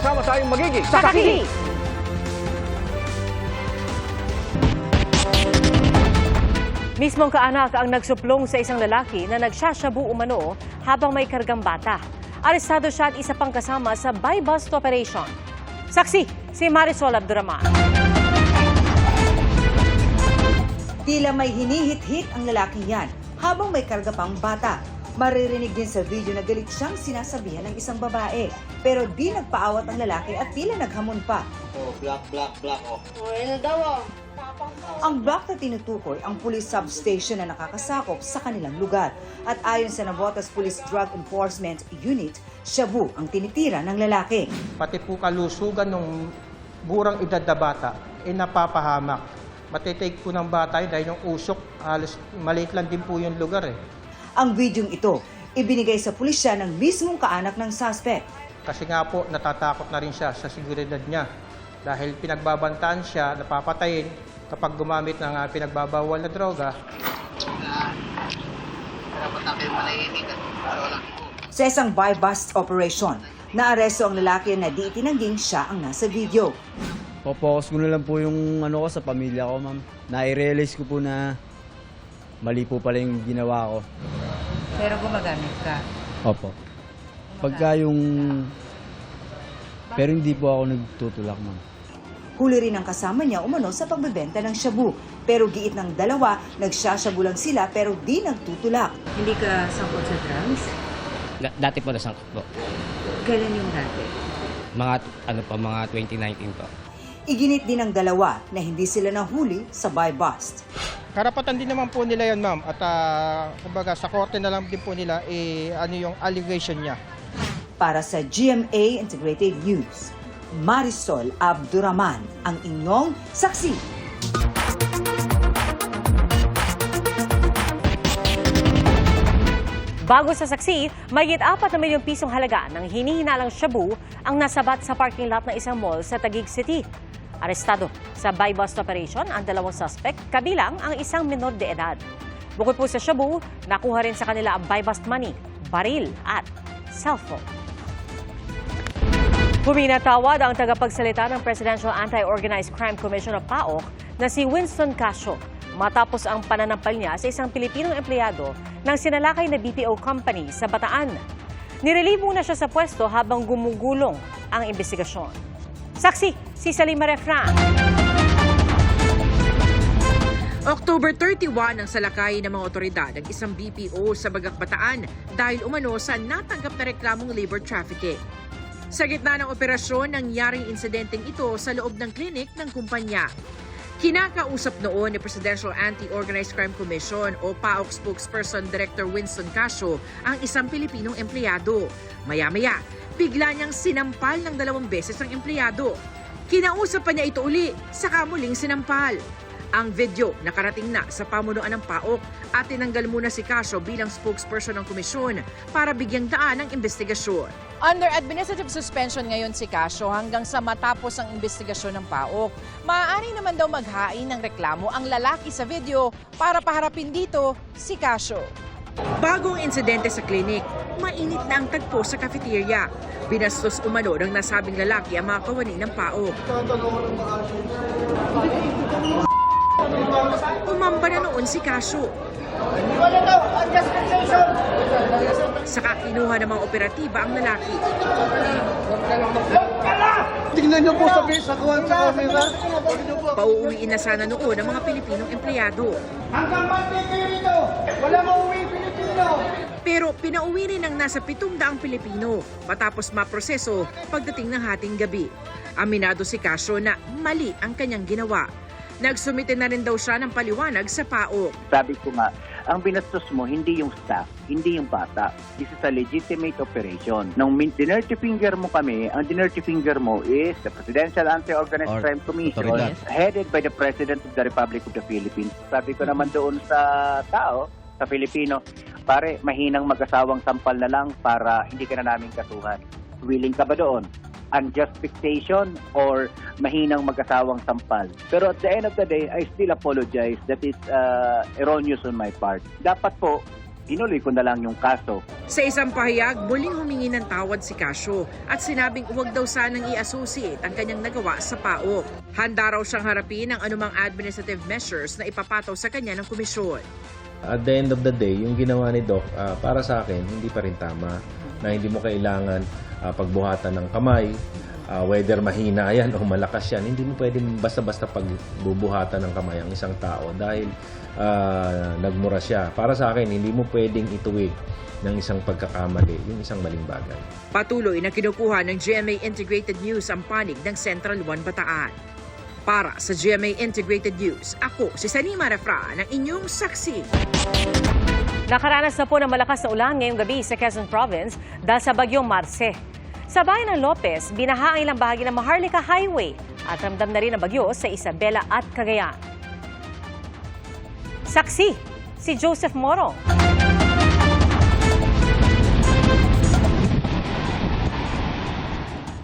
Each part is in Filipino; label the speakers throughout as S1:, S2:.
S1: sama-sama tayong magiging
S2: Sakaki! Mismong kaanak ang nagsuplong sa isang lalaki na nagsasyabu umano habang may kargang bata. Arestado siya at isa pang kasama sa buy-bust operation. Saksi, si Marisol Abduraman.
S3: Tila may hinihit-hit ang lalaking yan habang may karga pang bata. Maririnig din sa video na galit siyang sinasabihan ng isang babae. Pero di nagpaawat ang lalaki at tila naghamon pa.
S4: Oh, black, black, black, oh.
S3: Ang block na tinutukoy ang police substation na nakakasakop sa kanilang lugar. At ayon sa Navotas Police Drug Enforcement Unit, shabu ang tinitira ng lalaki.
S5: pati po kalusugan ng burang edad na bata, ay napapahamak. Matitake po ng bata yun dahil yung usok, alas, maliit lang din po yung lugar eh.
S3: Ang videong ito, ibinigay sa pulisya ng mismong kaanak ng suspect.
S5: Kasi nga po, natatakot na rin siya sa seguridad niya. Dahil pinagbabantaan siya, napapatayin kapag gumamit ng ah, pinagbabawal na droga.
S3: Sa isang buy-bust operation, naaresto ang lalaki na di itinangging siya ang nasa video.
S6: Focus ko na lang po yung ano ko sa pamilya ko, ma'am. Nai-realize ko po na mali po pala yung ginawa ko.
S7: Pero gumagamit ka.
S6: Opo. Pagka yung... Pero hindi po ako nagtutulak, ma'am.
S3: Huli rin ang kasama niya umano sa pagbebenta ng shabu. Pero giit ng dalawa, nagsashabu lang sila pero di nagtutulak.
S7: Hindi ka sangkot sa drugs?
S8: Da- dati po nasangkot po.
S7: Kailan yung dati?
S8: Mga, ano po, mga 2019 po.
S3: Iginit din ng dalawa na hindi sila nahuli sa buy-bust.
S5: Karapatan din naman po nila yan, ma'am. At ah, kumbaga, sa korte na lang din po nila, eh, ano yung allegation niya.
S3: Para sa GMA Integrated News, Marisol Abduraman, ang inyong saksi.
S2: Bago sa saksi, mayigit 4 na milyong pisong halaga ng hinihinalang shabu ang nasabat sa parking lot ng isang mall sa Taguig City. Arestado sa buy-bust operation ang dalawang suspect, kabilang ang isang minor de edad. Bukod po sa shabu, nakuha rin sa kanila ang buy-bust money, baril at cellphone. Puminatawad ang tagapagsalita ng Presidential Anti-Organized Crime Commission of PAOK na si Winston Casio matapos ang pananampal niya sa isang Pilipinong empleyado ng sinalakay na BPO company sa Bataan. Nirelieve muna siya sa pwesto habang gumugulong ang investigasyon. Saksi, si Salima Refran.
S9: October 31 ang salakay ng mga otoridad ng isang BPO sa Bagak Bataan dahil umano sa natanggap na reklamong labor trafficking. Sa gitna ng operasyon, nangyaring insidenteng ito sa loob ng klinik ng kumpanya. Kinakausap noon ni Presidential Anti-Organized Crime Commission o PAOK spokesperson Director Winston Casio ang isang Pilipinong empleyado. Maya-maya, bigla niyang sinampal ng dalawang beses ang empleyado. Kinausap pa niya ito uli, saka muling sinampal. Ang video nakarating na sa pamunuan ng PAOK at tinanggal muna si Casio bilang spokesperson ng komisyon para bigyang daan ang investigasyon.
S10: Under administrative suspension ngayon si Casio hanggang sa matapos ang investigasyon ng PAOK. Maaari naman daw maghain ng reklamo ang lalaki sa video para paharapin dito si Casio.
S9: Bagong insidente sa klinik, mainit na ang tagpo sa cafeteria. Binastos umano ng nasabing lalaki ang mga kawani ng PAOK. Umamba na noon si Casio. Saka kinuha ng mga operatiba ang lalaki.
S4: Tingnan niyo po sa sa kawan sa camera.
S9: Pauuwiin na sana noon ang mga Pilipinong empleyado.
S4: Hanggang Monday kayo rito. Wala mauwi.
S9: Pero pinauwi rin ng nasa 700 Pilipino matapos maproseso pagdating ng hating gabi. Aminado si Casio na mali ang kanyang ginawa. Nagsumite na rin daw siya ng paliwanag sa PAOK.
S11: Sabi ko nga, ang binastos mo hindi yung staff, hindi yung bata. This is a legitimate operation. Nung dinirty finger mo kami, ang dinirty finger mo is the Presidential Anti-Organized
S6: Or
S11: Crime Commission headed by the President of the Republic of the Philippines. Sabi ko naman doon sa tao, sa Filipino, pare, mahinang mag-asawang sampal na lang para hindi ka na namin kasuhan. Willing ka ba doon? unjust fixation or mahinang mag-asawang sampal. Pero at the end of the day, I still apologize that it's uh, erroneous on my part. Dapat po, inuloy ko na lang yung kaso.
S9: Sa isang pahayag, muling humingi ng tawad si Casio at sinabing huwag daw sanang i-associate ang kanyang nagawa sa PAOK. Handa raw siyang harapin ang anumang administrative measures na ipapataw sa kanya ng komisyon.
S1: At the end of the day, yung ginawa ni Doc, ah, para sa akin, hindi pa rin tama. Na hindi mo kailangan ah, pagbuhatan ng kamay, ah, whether mahina yan o malakas yan, hindi mo pwedeng basta-basta pagbubuhatan ng kamay ang isang tao dahil ah, nagmura siya. Para sa akin, hindi mo pwedeng ituwid ng isang pagkakamali, yung isang maling bagay.
S9: Patuloy na kinukuha ng GMA Integrated News ang panig ng Central One Bataan. Para sa GMA Integrated News, ako si Sanima Refra ng inyong saksi.
S2: Nakaranas na po ng malakas na ulan ngayong gabi sa Quezon Province dahil sa bagyong Marce. Sa bayan ng Lopez, binaha ang ilang bahagi ng Maharlika Highway at ramdam na rin ang bagyo sa Isabela at Cagayan. Saksi, si Joseph Moro.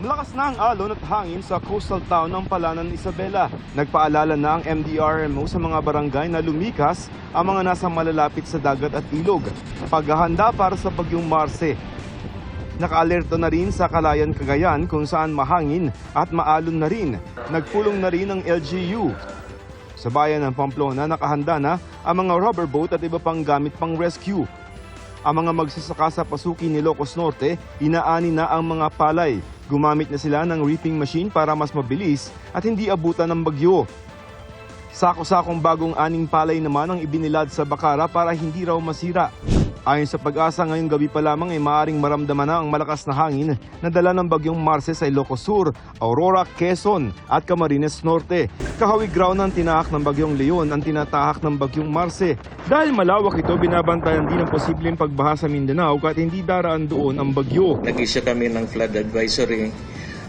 S12: Malakas na ang alon at hangin sa coastal town ng Palanan, Isabela. Nagpaalala na ang MDRMO sa mga barangay na lumikas ang mga nasa malalapit sa dagat at ilog. Paghahanda para sa bagyong Marse. Nakaalerto na rin sa Kalayan, Cagayan kung saan mahangin at maalon na rin. Nagpulong na rin ang LGU. Sa bayan ng Pamplona, nakahanda na ang mga rubber boat at iba pang gamit pang rescue. Ang mga magsasaka sa pasuki ni Locos Norte, inaani na ang mga palay. Gumamit na sila ng reaping machine para mas mabilis at hindi abutan ng bagyo. Sako-sakong bagong aning palay naman ang ibinilad sa Bakara para hindi raw masira. Ayon sa pag-asa, ngayong gabi pa lamang ay maaring maramdaman na ang malakas na hangin na dala ng bagyong Marce sa Ilocos Sur, Aurora, Quezon at Camarines Norte. Kahawig raw ng tinahak ng bagyong Leon ang tinatahak ng bagyong Marce. Dahil malawak ito, binabantayan din ang posibleng pagbaha sa Mindanao kahit hindi daraan doon ang bagyo.
S13: Nag-issue kami ng flood advisory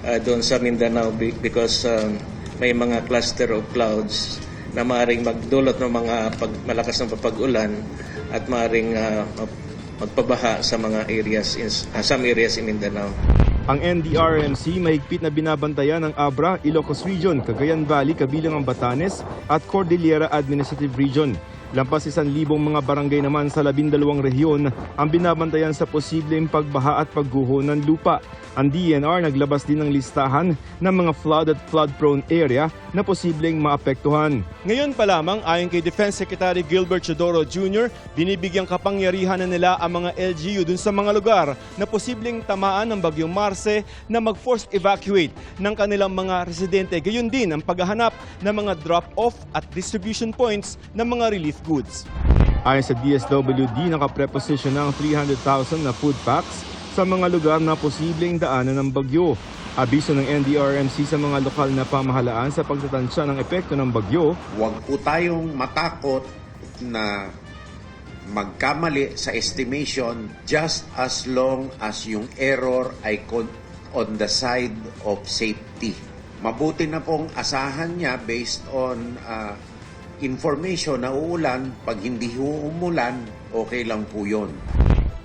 S13: uh, doon sa Mindanao be- because um, may mga cluster of clouds na maaaring magdulot ng mga pag, malakas ng papag-ulan at maaaring uh, mag- magpabaha sa mga areas in, uh, some areas in Mindanao.
S12: Ang NDRMC mahigpit na binabantayan ng Abra, Ilocos Region, Cagayan Valley, kabilang ang Batanes at Cordillera Administrative Region. Lampas isang libong mga barangay naman sa labindalawang rehiyon ang binabantayan sa posibleng pagbaha at pagguho ng lupa. Ang DNR naglabas din ng listahan ng mga flood at flood-prone area na posibleng maapektuhan. Ngayon pa lamang, ayon kay Defense Secretary Gilbert Chodoro Jr., binibigyang kapangyarihan na nila ang mga LGU dun sa mga lugar na posibleng tamaan ng bagyong Marse na mag-forced evacuate ng kanilang mga residente. Gayon din ang paghahanap ng mga drop-off at distribution points ng mga relief goods. Ayon sa DSWD, nakapreposisyon na ang 300,000 na food packs sa mga lugar na posibleng daanan ng bagyo. Abiso ng NDRMC sa mga lokal na pamahalaan sa pagtatansya ng epekto ng bagyo,
S14: Huwag po tayong matakot na magkamali sa estimation just as long as yung error ay on the side of safety. Mabuti na pong asahan niya based on uh, information na uulan. Pag hindi umulan, okay lang po yun.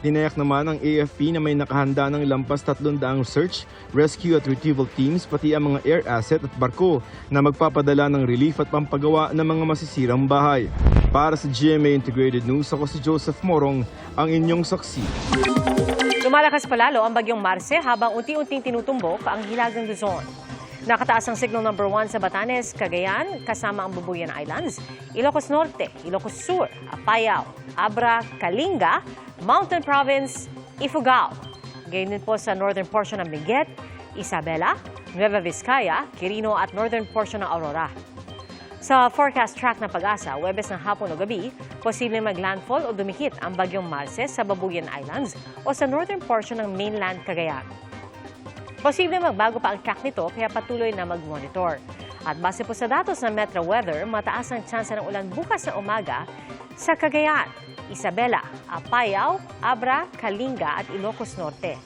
S12: Tinayak naman ng AFP na may nakahanda ng lampas 300 search, rescue at retrieval teams pati ang mga air asset at barko na magpapadala ng relief at pampagawa ng mga masisirang bahay. Para sa GMA Integrated News, ako si Joseph Morong, ang inyong saksi.
S2: Lumalakas palalo ang bagyong Marce habang unti-unting tinutumbok ang hilagang Luzon. Nakataas ang signal number 1 sa Batanes, Cagayan, kasama ang Bubuyan Islands, Ilocos Norte, Ilocos Sur, Apayao, Abra, Kalinga, Mountain Province, Ifugao. Ganyan din po sa northern portion ng Benguet, Isabela, Nueva Vizcaya, Quirino at northern portion ng Aurora. Sa forecast track ng pag-asa, Webes ng hapon o gabi, posible maglandfall o dumikit ang bagyong Marce sa Babuyan Islands o sa northern portion ng mainland Cagayan. Posible magbago pa ang track nito kaya patuloy na mag-monitor. At base po sa datos ng Metro Weather, mataas ang tsansa ng ulan bukas na umaga sa Cagayan, Isabela, Apayao, Abra, Kalinga at Ilocos Norte.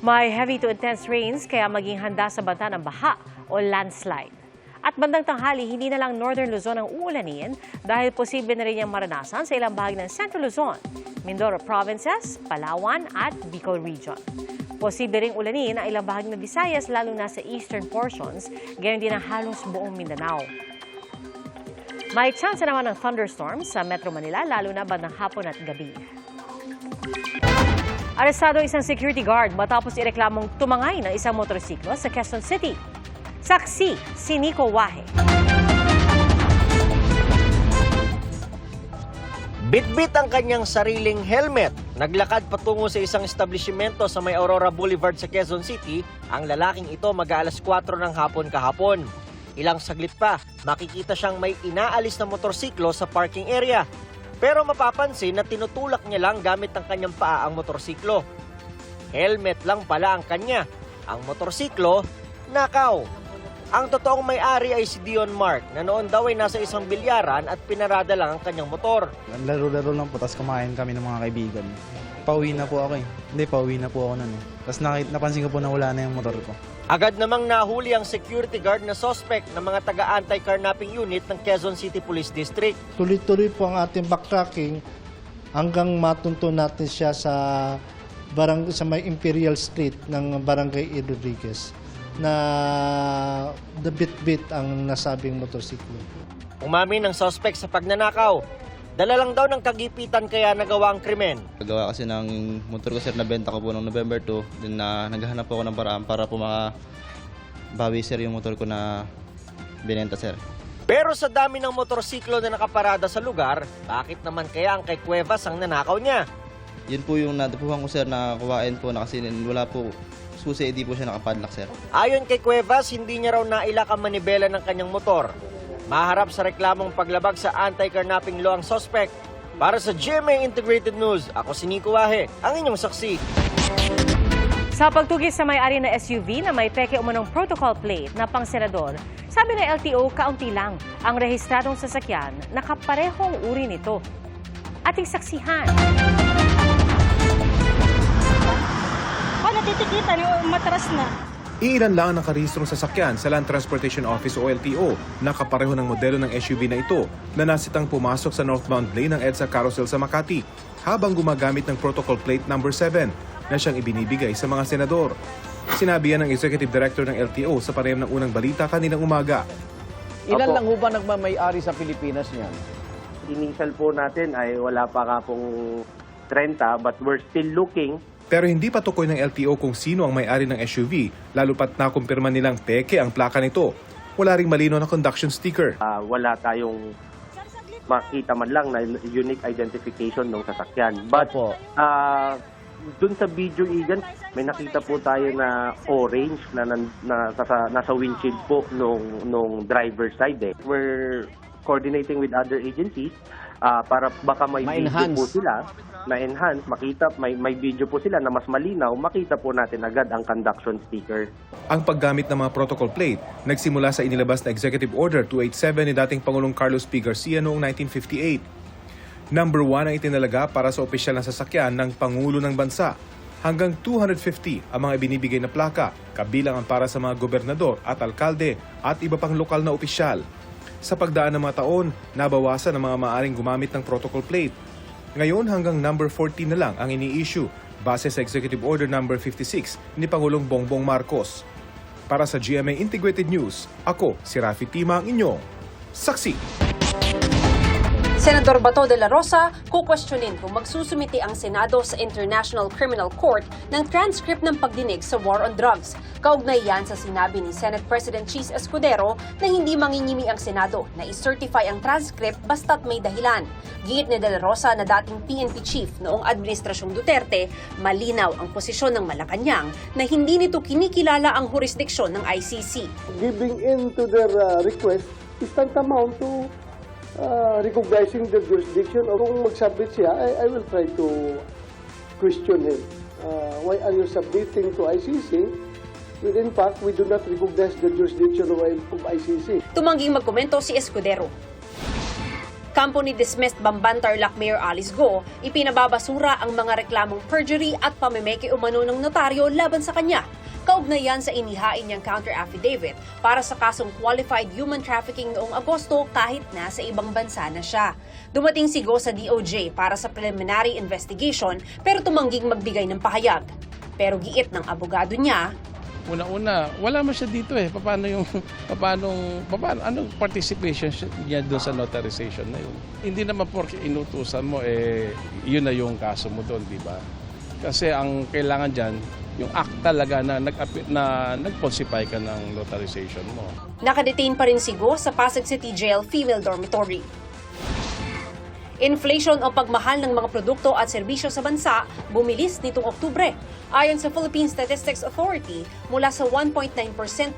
S2: May heavy to intense rains kaya maging handa sa banta ng baha o landslide. At bandang tanghali, hindi na lang Northern Luzon ang uulanin dahil posible na rin yung maranasan sa ilang bahagi ng Central Luzon, Mindoro Provinces, Palawan at Bicol Region. Posible ring ulanin ang ilang bahagi ng Visayas lalo na sa eastern portions, gayon din ang halos buong Mindanao. May chance naman ng thunderstorms sa Metro Manila lalo na bandang hapon at gabi. Arestado isang security guard matapos ireklamong tumangay ng isang motorsiklo sa Quezon City. Saksi, si Nico Wahe.
S15: Bitbit ang kanyang sariling helmet. Naglakad patungo sa isang establishmento sa may Aurora Boulevard sa Quezon City. Ang lalaking ito mag-aalas 4 ng hapon kahapon. Ilang saglit pa, makikita siyang may inaalis na motorsiklo sa parking area. Pero mapapansin na tinutulak niya lang gamit ang kanyang paa ang motorsiklo. Helmet lang pala ang kanya. Ang motorsiklo, nakaw. Ang totoong may-ari ay si Dion Mark na noon daw ay nasa isang bilyaran at pinarada lang ang kanyang motor.
S16: Laro-laro lang po, tapos kumain kami ng mga kaibigan. Pauwi na po ako eh. Hindi, pauwi na po ako nun eh. Tapos napansin ko po na wala na yung motor ko.
S15: Agad namang nahuli ang security guard na suspect ng mga taga-anti-carnapping unit ng Quezon City Police District.
S17: Tuloy-tuloy po ang ating backtracking hanggang matunto natin siya sa barang sa may Imperial Street ng Barangay E. Rodriguez na the bit-bit ang nasabing motorsiklo.
S15: Umamin ng suspect sa pagnanakaw. Dala lang daw ng kagipitan kaya nagawa ang krimen.
S16: Gawa kasi ng motor ko sir, nabenta ko po noong November 2. Then na naghahanap po ako ng paraan para po mga bawi sir yung motor ko na binenta sir.
S15: Pero sa dami ng motorsiklo na nakaparada sa lugar, bakit naman kaya ang kay Cuevas ang nanakaw niya?
S16: Yun po yung natipuhan ko sir na kuwain po na kasi wala po susi, hindi po siya nakapadlock sir.
S15: Ayon kay Cuevas, hindi niya raw nailak ang manibela ng kanyang motor. Maharap sa reklamong paglabag sa anti-carnapping law ang suspect. Para sa GMA Integrated News, ako si Nico Wahe, ang inyong saksi.
S2: Sa pagtugis sa may-ari na SUV na may peke umanong protocol plate na pang senador, sabi ng LTO kaunti lang ang rehistradong sasakyan na kaparehong uri nito. Ating saksihan.
S18: Titikitan yung matras na?
S19: Iilan lang ang nakarehistrong sasakyan sa Land Transportation Office o LTO na kapareho ng modelo ng SUV na ito na nasitang pumasok sa northbound lane ng EDSA Carousel sa Makati habang gumagamit ng protocol plate number 7 na siyang ibinibigay sa mga senador. Sinabi yan ng Executive Director ng LTO sa panayam ng unang balita kaninang umaga.
S20: Ilan lang ho ba nagmamay-ari sa Pilipinas niyan?
S11: Initial po natin ay wala pa nga pong 30 but we're still looking
S19: Pero hindi pa tukoy ng LTO kung sino ang may-ari ng SUV, lalo pat nakumpirma nilang peke ang plaka nito. Wala ring malino na conduction sticker.
S11: Ah, wala tayong makita man lang na unique identification ng sasakyan. But ah dun sa video Igan, may nakita po tayo na orange na, na, na nasa, nasa windshield po nung nung driver side eh. We're coordinating with other agencies ah, para baka may video
S20: Ma-enhance.
S11: po sila na enhance, makita may may video po sila na mas malinaw, makita po natin agad ang conduction sticker.
S19: Ang paggamit ng mga protocol plate nagsimula sa inilabas na Executive Order 287 ni dating Pangulong Carlos P. Garcia noong 1958. Number 1 ang itinalaga para sa opisyal na sasakyan ng Pangulo ng Bansa. Hanggang 250 ang mga binibigay na plaka, kabilang ang para sa mga gobernador at alkalde at iba pang lokal na opisyal. Sa pagdaan ng mga taon, nabawasan ang mga maaring gumamit ng protocol plate. Ngayon hanggang number 14 na lang ang ini-issue base sa Executive Order number 56 ni Pangulong Bongbong Marcos. Para sa GMA Integrated News, ako si Rafi Tima ang inyong saksi.
S21: Senador Bato de la Rosa, kukwestiyonin kung magsusumiti ang Senado sa International Criminal Court ng transcript ng pagdinig sa war on drugs. Kaugnay yan sa sinabi ni Senate President Cheese Escudero na hindi mangingimi ang Senado na i-certify ang transcript basta't may dahilan. Giit ni de la Rosa na dating PNP chief noong Administrasyong Duterte, malinaw ang posisyon ng Malacanang na hindi nito kinikilala ang jurisdiksyon ng ICC.
S22: giving in to their uh, request is tantamount to uh, recognizing the jurisdiction or kung mag-submit siya, I, I will try to question him. Uh, why are you submitting to ICC? When in fact, we do not recognize the jurisdiction of, ICC.
S21: Tumangging magkomento si Escudero. Kampo ni dismissed Bamban Tarlac Mayor Alice Go, ipinababasura ang mga reklamong perjury at pamimeke umano ng notaryo laban sa kanya. Kaugnay yan sa inihain niyang counter-affidavit para sa kasong qualified human trafficking noong Agosto kahit nasa ibang bansa na siya. Dumating si Go sa DOJ para sa preliminary investigation pero tumangging magbigay ng pahayag. Pero giit ng abogado niya,
S23: Una-una, wala man siya dito eh. Paano yung, paano, paano, anong participation niya doon sa notarization na yun? Hindi naman porque inutusan mo, eh, yun na yung kaso mo doon, di ba? Kasi ang kailangan dyan, yung act talaga na, nag na nag-falsify ka ng notarization mo.
S21: Nakadetain pa rin si Go sa Pasig City Jail Female Dormitory. Inflation o pagmahal ng mga produkto at serbisyo sa bansa bumilis nitong Oktubre. Ayon sa Philippine Statistics Authority, mula sa 1.9%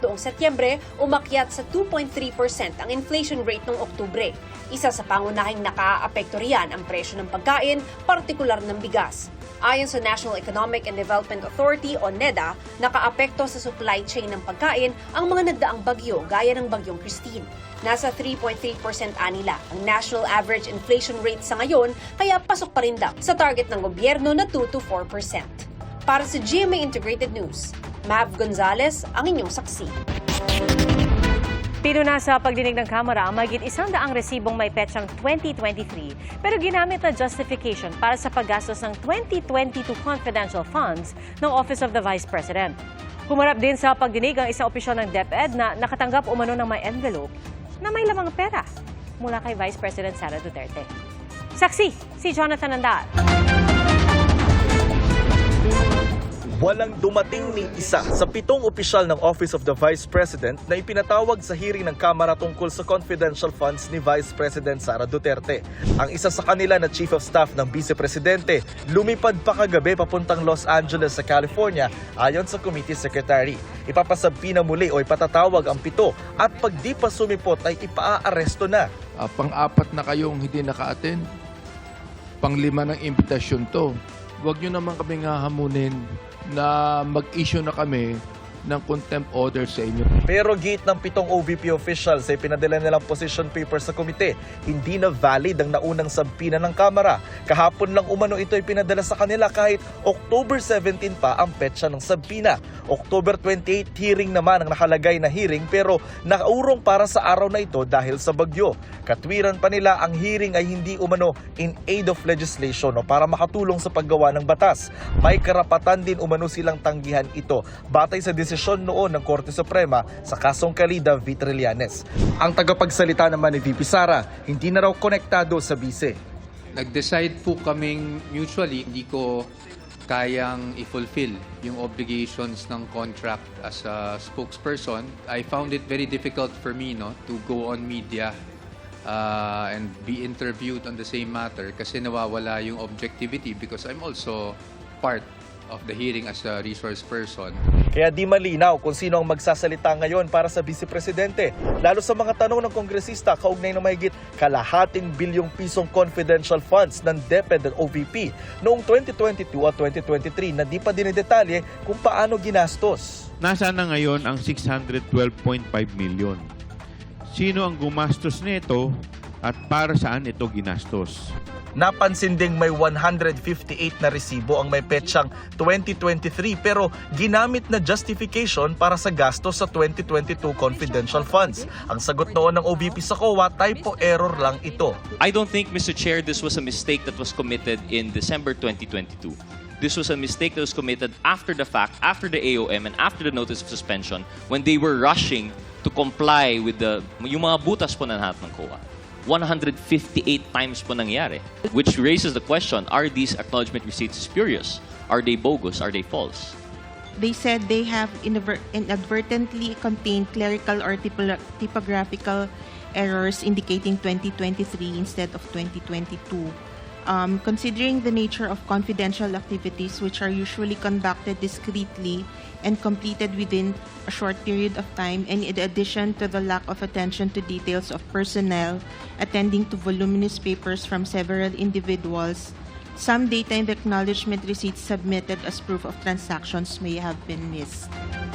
S21: noong Setyembre, umakyat sa 2.3% ang inflation rate noong Oktubre. Isa sa pangunahing nakaapekto riyan ang presyo ng pagkain, partikular ng bigas. Ayon sa National Economic and Development Authority o NEDA, nakaapekto sa supply chain ng pagkain ang mga nagdaang bagyo gaya ng bagyong Christine. Nasa 3.3% anila ang national average inflation rate sa ngayon kaya pasok pa rin daw sa target ng gobyerno na 2 to 4%. Para sa GMA Integrated News, Mav Gonzalez ang inyong saksi.
S2: Pinuna sa pagdinig ng Kamara ang magit isang daang resibong may petsang 2023 pero ginamit na justification para sa paggastos ng 2022 confidential funds ng Office of the Vice President. Humarap din sa pagdinig ang isang opisyal ng DepEd na nakatanggap umano ng may envelope na may lamang pera mula kay Vice President Sara Duterte. Saksi, si Jonathan Andal.
S24: Walang dumating ni isa sa pitong opisyal ng Office of the Vice President na ipinatawag sa hearing ng Kamara tungkol sa confidential funds ni Vice President Sara Duterte. Ang isa sa kanila na Chief of Staff ng Vice Presidente lumipad pa kagabi papuntang Los Angeles sa California ayon sa Committee Secretary. Ipapasabi na muli o ipatatawag ang pito at pag di pa sumipot ay ipaaaresto na.
S25: Ah, pang-apat na kayong hindi naka-attend. Panglima ng imbitasyon to. Huwag nyo naman kaming hahamunin na mag-issue na kami ng contempt order sa inyo.
S24: Pero gate ng pitong OVP officials ay pinadala nilang position paper sa komite. Hindi na valid ang naunang sabpina ng Kamara. Kahapon lang umano ito ay pinadala sa kanila kahit October 17 pa ang petsa ng sabpina. October 28 hearing naman ang nakalagay na hearing pero nakaurong para sa araw na ito dahil sa bagyo. Katwiran pa nila ang hearing ay hindi umano in aid of legislation o para makatulong sa paggawa ng batas. May karapatan din umano silang tanggihan ito batay sa desisyon noon ng Korte Suprema sa kasong Kalida v. Ang tagapagsalita naman ni VP Sara, hindi na raw konektado sa bise.
S26: nag-decide po kaming mutually hindi ko kayang i-fulfill yung obligations ng contract as a spokesperson. I found it very difficult for me no to go on media uh, and be interviewed on the same matter kasi nawawala yung objectivity because I'm also part of the hearing as a resource person.
S24: Kaya di malinaw kung sino ang magsasalita ngayon para sa Vice Presidente. Lalo sa mga tanong ng kongresista kaugnay ng mahigit kalahating bilyong pisong confidential funds ng DepEd at OVP noong 2022 at 2023 na di pa dinidetalye kung paano ginastos.
S27: Nasaan na ngayon ang 612.5 million? Sino ang gumastos nito at para saan ito ginastos?
S24: Napansin ding may 158 na resibo ang may petsang 2023 pero ginamit na justification para sa gastos sa 2022 confidential funds. Ang sagot noon ng OVP sa COA, typo error lang ito.
S28: I don't think, Mr. Chair, this was a mistake that was committed in December 2022. This was a mistake that was committed after the fact, after the AOM, and after the notice of suspension, when they were rushing to comply with the yung mga butas po na lahat ng COA. 158 times po nangyari. Which raises the question, are these acknowledgement receipts spurious? Are they bogus? Are they false?
S29: They said they have inadver- inadvertently contained clerical or typo- typographical errors indicating 2023 instead of 2022. Um, considering the nature of confidential activities which are usually conducted discreetly and completed within a short period of time, and in addition to the lack of attention to details of personnel attending to voluminous papers from several individuals, some data in the acknowledgement receipts submitted as proof of transactions may have been missed.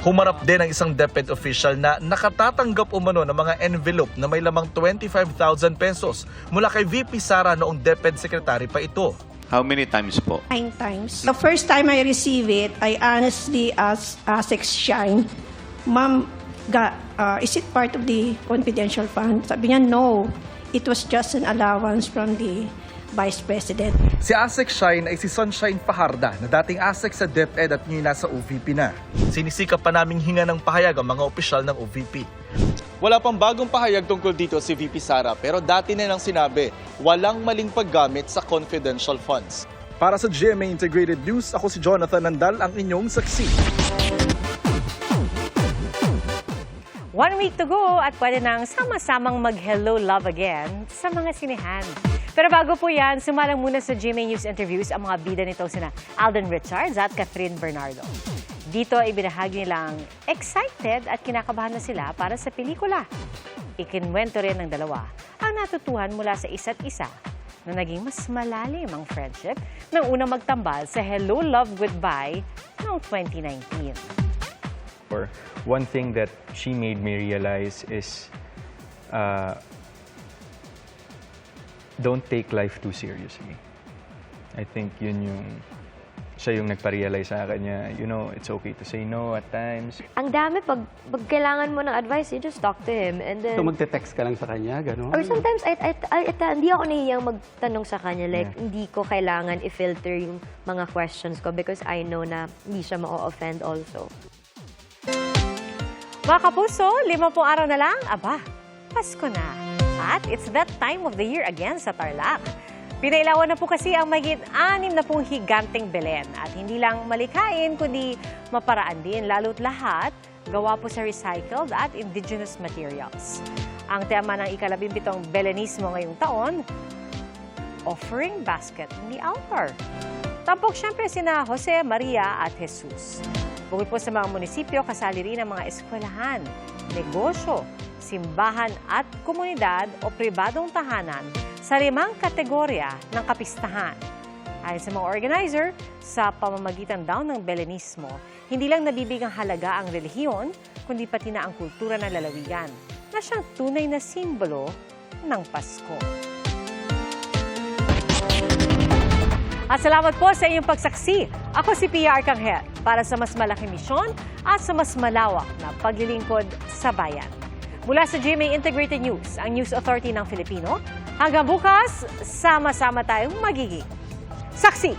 S24: Humarap din ang isang DepEd official na nakatatanggap umano ng mga envelope na may lamang 25,000 pesos mula kay VP Sara noong DepEd Secretary pa ito.
S27: How many times po?
S18: Nine times. The first time I received it, I honestly asked Asex Shine, Ma'am, ga, uh, is it part of the confidential fund? Sabi niya, no. It was just an allowance from the Vice President.
S24: Si Asek Shine ay si Sunshine Paharda na dating Asek sa DepEd at ngayon nasa OVP na. Sinisikap pa naming hinga ng pahayag ang mga opisyal ng OVP. Wala pang bagong pahayag tungkol dito si VP Sara pero dati na nang sinabi, walang maling paggamit sa confidential funds. Para sa GMA Integrated News, ako si Jonathan Nandal, ang inyong saksi.
S2: One week to go at pwede nang sama-samang mag-hello love again sa mga sinehan. Pero bago po yan, sumalang muna sa GMA News interviews ang mga bida nito sina Alden Richards at Catherine Bernardo. Dito ibinahagi nilang excited at kinakabahan na sila para sa pelikula. Ikinwento rin ng dalawa ang natutuhan mula sa isa't isa na naging mas malalim ang friendship nang unang magtambal sa Hello Love Goodbye noong 2019.
S30: Or one thing that she made me realize is uh, don't take life too seriously. I think yun yung siya yung nagpa-realize sa akin niya, you know, it's okay to say no at times.
S31: Ang dami, pag, pag kailangan mo ng advice, you just talk to him. And then,
S32: So magte-text ka lang sa kanya, gano'n?
S31: or sometimes, I, I, I, I- hindi ako nahihiyang magtanong sa kanya. Like, hindi ko kailangan i-filter yung mga questions ko because I know na hindi siya ma-offend also.
S2: Mga kapuso, limang araw na lang, aba, Pasko na. At it's that time of the year again sa Tarlac. Pinailawan na po kasi ang magit anim na pong higanteng Belen. At hindi lang malikain, kundi maparaan din. Lalo't lahat, gawa po sa recycled at indigenous materials. Ang tema ng ikalabimbitong Belenismo ngayong taon, offering basket in the altar. Tampok siyempre sina Jose, Maria at Jesus. Bukod po sa mga munisipyo, kasali rin ang mga eskwelahan, negosyo, simbahan at komunidad o pribadong tahanan sa limang kategorya ng kapistahan. Ayon sa mga organizer, sa pamamagitan daw ng Belenismo, hindi lang nabibigang halaga ang relihiyon, kundi pati na ang kultura ng lalawigan, na siyang tunay na simbolo ng Pasko. At salamat po sa inyong pagsaksi. Ako si Pia Arcangel para sa mas malaking misyon at sa mas malawak na paglilingkod sa bayan. Mula sa GMA Integrated News, ang News Authority ng Filipino, hanggang bukas, sama-sama tayong magiging saksi.